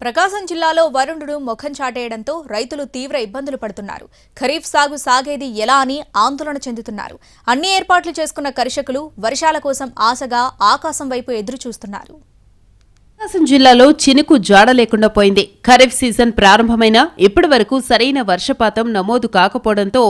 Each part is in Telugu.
ప్రకాశం జిల్లాలో వరుణుడు ముఖం చాటేయడంతో రైతులు తీవ్ర ఇబ్బందులు పడుతున్నారు. ఖరీఫ్ సాగు సాగేది ఎలా అని ఆందోళన చెందుతున్నారు. అన్ని ఏర్పాట్లు చేసుకున్న కర్షకులు వర్షాల కోసం ఆశగా ఆకాశం వైపు ఎదురు చూస్తున్నారు ప్రకాశం జిల్లాలో చినుకు జాడ లేకుండా పోయింది. ఖరీఫ్ సీజన్ ప్రారంభమైన ఇప్పటి వరకు సరైన వర్షపాతం నమోదు కాకపోవడంతో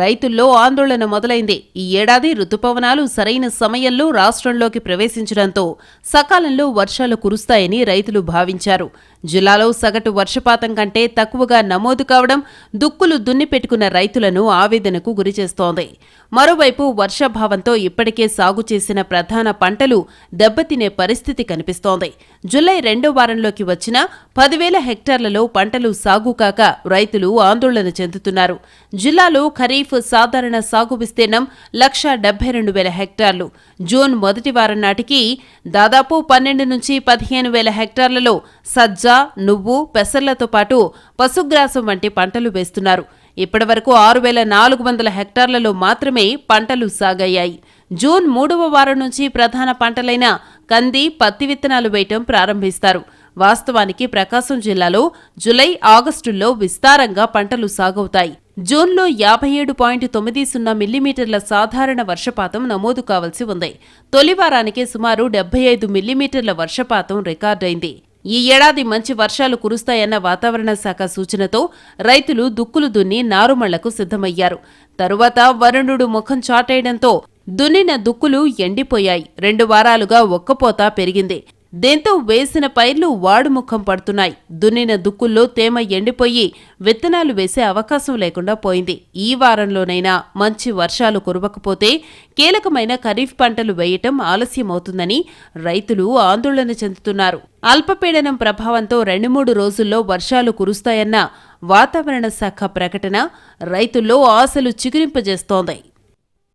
రైతుల్లో ఆందోళన మొదలైంది. ఈ ఏడాది రుతుపవనాలు సరైన సమయంలో రాష్ట్రంలోకి ప్రవేశించడంతో సకాలంలో వర్షాలు కురుస్తాయని రైతులు భావించారు. జిల్లాలో సగటు వర్షపాతం కంటే తక్కువగా నమోదు కావడం దుక్కులు దున్నిపెట్టుకున్న రైతులను ఆవేదనకు గురిచేస్తోంది మరోవైపు వర్షాభావంతో ఇప్పటికే సాగు చేసిన ప్రధాన పంటలు దెబ్బతినే పరిస్థితి కనిపిస్తోంది. జులై రెండో వారంలోకి వచ్చిన పదివేల హెక్టార్లలో పంటలు సాగు కాక రైతులు ఆందోళన చెందుతున్నారు. జిల్లాలో ఖరీఫ్ సాధారణ సాగు విస్తీర్ణం లక్ష డెబ్బై రెండు వేల హెక్టార్లు. జూన్ మొదటి వారం నాటికి దాదాపు పన్నెండు నుంచి పదిహేను వేల హెక్టార్లలో సజ్జ నువ్వు పెసర్లతో పాటు పశుగ్రాసం వంటి పంటలు వేస్తున్నారు. ఇప్పటివరకు ఆరు వేల నాలుగు వందల హెక్టార్లలో మాత్రమే పంటలు సాగయ్యాయి. జూన్ మూడవ వారం నుంచి ప్రధాన పంటలైన కంది పత్తి విత్తనాలు వేయటం ప్రారంభిస్తారు. వాస్తవానికి ప్రకాశం జిల్లాలో జులై ఆగస్టుల్లో విస్తారంగా పంటలు సాగవుతాయి. జూన్లో యాభై ఏడు పాయింట్ తొమ్మిది సున్నా మిల్లీమీటర్ల సాధారణ వర్షపాతం నమోదు కావాల్సి ఉంది. తొలి వారానికి సుమారు డెబ్బై ఐదు మిల్లీమీటర్ల వర్షపాతం రికార్డైంది. ఈ ఏడాది మంచి వర్షాలు కురుస్తాయన్న వాతావరణ శాఖ సూచనతో రైతులు దుక్కులు దున్ని నారుమళ్ళకు సిద్ధమయ్యారు. తరువాత వరుణుడు ముఖం చాటేయడంతో దున్నిన దుక్కులు ఎండిపోయాయి. రెండు వారాలుగా ఒక్కపోత పెరిగింది. దీంతో వేసిన పైర్లు వాడుముఖం పడుతున్నాయి. దున్నిన దుక్కుల్లో తేమ ఎండిపోయి విత్తనాలు వేసే అవకాశం లేకుండా పోయింది. ఈ వారంలోనైనా మంచి వర్షాలు కురవకపోతే కీలకమైన ఖరీఫ్ పంటలు వేయటం ఆలస్యమవుతుందని రైతులు ఆందోళన చెందుతున్నారు. అల్పపీడనం ప్రభావంతో రెండు మూడు రోజుల్లో వర్షాలు కురుస్తాయన్న వాతావరణ శాఖ ప్రకటన రైతుల్లో ఆశలు చిగురింపజేస్తోంది.